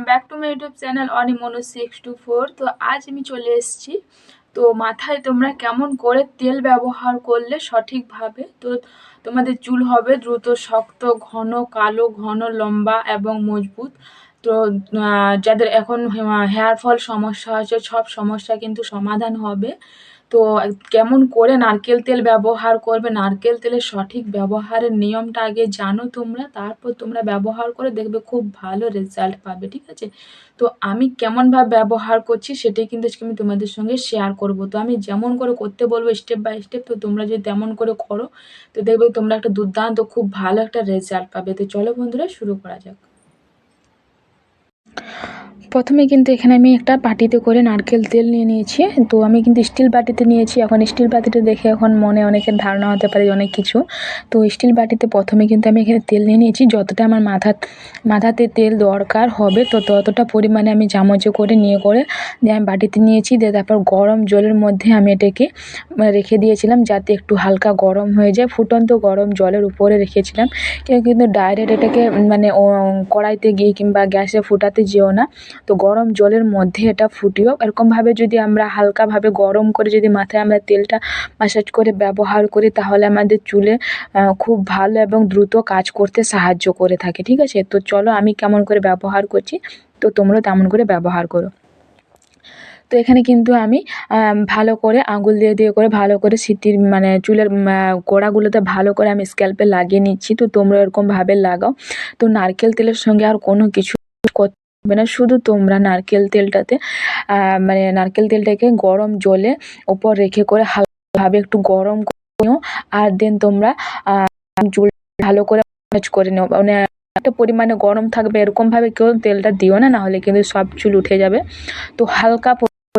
Welcome back to my YouTube channel Oni Monu six two four তো আজ আমি চলে এসেছি। তো মাথায় তোমরা কেমন করে তেল ব্যবহার করলে সঠিকভাবে তো তোমাদের চুল হবে দ্রুত, শক্ত, ঘন, কালো, ঘন, লম্বা এবং মজবুত। তো যাদের এখন হেয়ার ফল সমস্যা আছে সব সমস্যা কিন্তু সমাধান হবে। তো, কেমন করে নারকেল তেল ব্যবহার করবে, নারকেল তেলের সঠিক ব্যবহারের নিয়মটা আগে জানো তোমরা, তারপর তোমরা ব্যবহার করে দেখবে খুব ভালো রেজাল্ট পাবে, ঠিক আছে? তো, আমি কেমনভাবে ব্যবহার করছি সেটাই কিন্তু আজকে আমি তোমাদের সঙ্গে শেয়ার করব। তো, আমি যেমন করে করতে বলব স্টেপ বাই স্টেপ তো তোমরা যদি তেমন করে করো, তো দেখবে তোমরা একটা দুর্দান্ত, খুব ভালো একটা রেজাল্ট পাবে। তো, চলো বন্ধুরা, শুরু করা যাক। প্রথমে কিন্তু এখানে আমি একটা বাটিতে করে নারকেল তেল নিয়ে নিয়েছি। তো আমি কিন্তু স্টিল বাটিতে নিয়েছি। এখন স্টিল বাটিতে দেখে এখন মনে অনেকের ধারণা হতে পারে অনেক কিছু। তো স্টিল বাটিতে প্রথমে কিন্তু আমি এখানে তেল নিয়ে নিয়েছি। যতটা আমার মাথা, মাথাতে তেল দরকার হবে, তো ততটা পরিমাণে আমি চামচে করে নিয়ে করে দিয়ে আমি বাটিতে নিয়েছি। দিয়ে তারপর গরম জলের মধ্যে আমি এটাকে রেখে দিয়েছিলাম যাতে একটু হালকা গরম হয়ে যায়। ফুটন্ত গরম জলের উপরে রেখেছিলাম। কেউ কিন্তু ডাইরেক্ট এটাকে মানে কড়াইতে গিয়ে কিংবা গ্যাসে ফুটাতে যেও না। তো গরম জলের মধ্যে এটা ফুটিও। এরকমভাবে যদি আমরা হালকাভাবে গরম করে যদি মাথায় আমরা তেলটা ম্যাসাজ করে ব্যবহার করি, তাহলে আমাদের চুলে খুব ভালো এবং দ্রুত কাজ করতে সাহায্য করে থাকে, ঠিক আছে? তো চলো আমি কেমন করে ব্যবহার করছি, তো তোমরাও তেমন করে ব্যবহার করো। তো এখানে কিন্তু আমি ভালো করে আঙুল দিয়ে দিয়ে করে ভালো করে সিটির মানে চুলের গোড়াগুলোতে ভালো করে আমি স্ক্যাল্পে লাগিয়ে নিচ্ছি। তো তোমরা এরকমভাবে লাগাও। তো নারকেল তেলের সঙ্গে আর কোনো কিছু না। শুধু তোমরা নারকেল তেলটাতে মানে নারকেল তেলটাকে গরম জলে ওপর রেখে করে হালকাভাবে একটু গরম করে আর দেন তোমরা চুল ভালো করে ম্যাচ করে নেও। মানে একটা পরিমাণে গরম থাকবে, এরকমভাবে কেউ তেলটা দিও না, নাহলে কিন্তু সব চুল উঠে যাবে। তো হালকা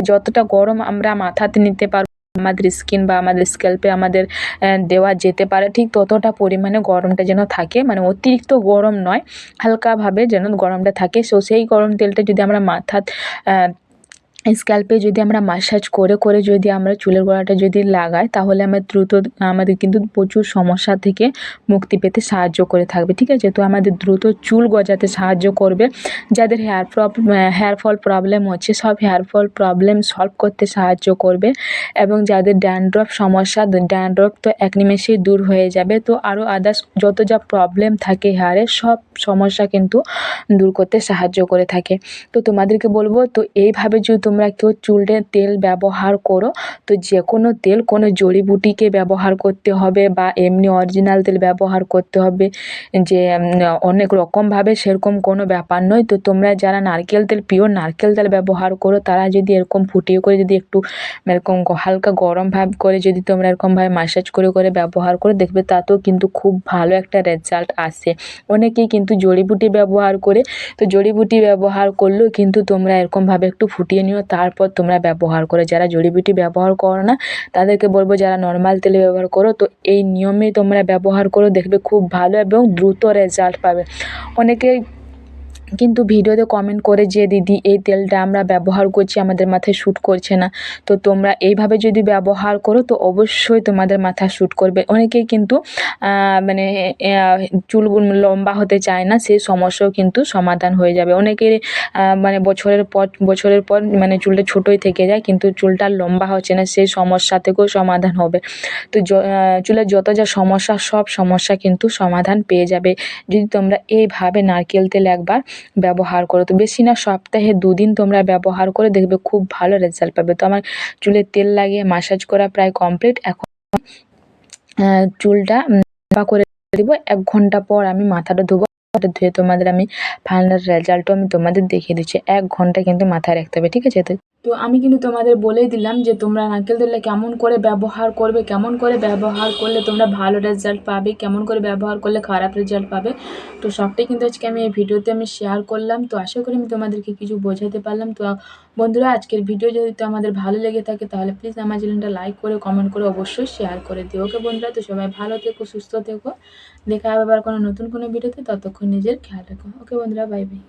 যতটা গরম আমরা মাথাতে নিতে পারব আমাদের স্কিন বা আমাদের স্ক্যাল্পে আমাদের দেওয়া যেতে পারে, ঠিক ততটা পরিমাণে গরমটা যেন থাকে মানে অতিরিক্ত গরম নয়, হালকাভাবে যেন গরমটা থাকে। সো সেই গরম তেলটা যদি আমরা মাথার স্ক্যাল্পে যদি আমরা মাসাজ করে করে যদি আমরা চুলের গোড়াটা যদি লাগাই, তাহলে আমার দ্রুত, আমাদের কিন্তু প্রচুর সমস্যা থেকে মুক্তি পেতে সাহায্য করে থাকবে, ঠিক আছে? তো আমাদের দ্রুত চুল গজাতে সাহায্য করবে। যাদের hair problem hair fall problem হচ্ছে, সব হেয়ার ফল প্রবলেম সলভ করতে সাহায্য করবে এবং যাদের ড্যান্ড্রফ সমস্যা ড্যান্ড্রফ তো এক নিমেষেই দূর হয়ে যাবে, তো আরও আদার্স যত যা প্রবলেম থাকে হেয়ারের সব সমস্যা কিন্তু দূর করতে সাহায্য করে থাকে। তো তোমাদেরকে বলব, তো এইভাবে যদি তোমরা কেউ চুলে তেল ব্যবহার করো, তো যে কোনো তেল, কোনো জড়িবুটিকে ব্যবহার করতে হবে বা এমনি অরিজিনাল তেল ব্যবহার করতে হবে, যে অনেক রকমভাবে সেরকম কোনো ব্যাপার নয়। তো তোমরা যারা নারকেল তেল পিওর নারকেল তেল ব্যবহার করো, তারা যদি এরকম ফুটিয়ে করে যদি একটু, এরকম হালকা গরম ভাব করে যদি তোমরা এরকমভাবে মাসাজ করে করে ব্যবহার করে, দেখবে তাতেও কিন্তু খুব ভালো একটা রেজাল্ট আসে। অনেকেই কিন্তু জড়িবুটি ব্যবহার করে, তো জড়িবুটি ব্যবহার করলেও কিন্তু তোমরা এরকমভাবে একটু ফুটিয়ে নিও তারপর তোমরা ব্যবহার করো। যারা জড়িবুটি ব্যবহার করো না, তাদেরকে বলব যারা নর্মাল তেলে ব্যবহার করো, তো এই নিয়মে তোমরা ব্যবহার করো, দেখবে খুব ভালো এবং দ্রুত রেজাল্ট পাবে। অনেকেই কিন্তু ভিডিওতে কমেন্ট করে যে, দিদি, এই তেলটা আমরা ব্যবহার করছি, আমাদের মাথায় শ্যুট করছে না। তো তোমরা এইভাবে যদি ব্যবহার করো, তো অবশ্যই তোমাদের মাথা শ্যুট করবে। অনেকেই কিন্তু মানে চুল লম্বা হতে চায় না, সেই সমস্যাও কিন্তু সমাধান হয়ে যাবে। অনেকের মানে বছরের পর বছরের পর মানে চুলটা ছোটোই থেকে যায়, কিন্তু চুলটা লম্বা হচ্ছে না, সেই সমস্যা থেকেও সমাধান হবে। তো চুলের যত যা সমস্যা, সব সমস্যা কিন্তু সমাধান পেয়ে যাবে। যদি তোমরা এইভাবে নারকেল তেল একবার ব্যবহার করো। তো বেশি না, সপ্তাহে দুদিন তোমরা ব্যবহার করে দেখবে খুব ভালো রেজাল্ট পাবে। তো আমার চুলে তেল লাগিয়ে মাসাজ করা প্রায় কমপ্লিট এখন চুলটা করে দেবো। এক ঘণ্টা পর আমি মাথাটা ধুবো। ধুয়ে তোমাদের আমি ফাইনাল রেজাল্টও আমি তোমাদের দেখিয়ে দিচ্ছি। এক ঘণ্টা কিন্তু মাথায় রাখতে হবে, ঠিক আছে? তো আমি কিন্তু তোমাদের বলেই দিলাম যে তোমরা নারকেল তেলটা কেমন করে ব্যবহার করবে, কেমন করে ব্যবহার করলে তোমরা ভালো রেজাল্ট পাবে, কেমন করে ব্যবহার করলে খারাপ রেজাল্ট পাবে। তো সবটাই কিন্তু আজকে আমি এই ভিডিওতে আমি শেয়ার করলাম। তো আশা করি আমি তোমাদেরকে কিছু বোঝাতে পারলাম। তো বন্ধুরা, আজকের ভিডিও যদি তো আমাদের ভালো লেগে থাকে, তাহলে প্লিজ আমার চ্যানেলটা লাইক করে কমেন্ট করে অবশ্যই শেয়ার করে দিও। ওকে বন্ধুরা, তো সবাই ভালো থেকো, সুস্থ থেকো। দেখা হবে আবার কোনো নতুন কোনো ভিডিওতে ততক্ষণ নিজের খেয়াল রাখো ওকে বন্ধুরা বাই বাই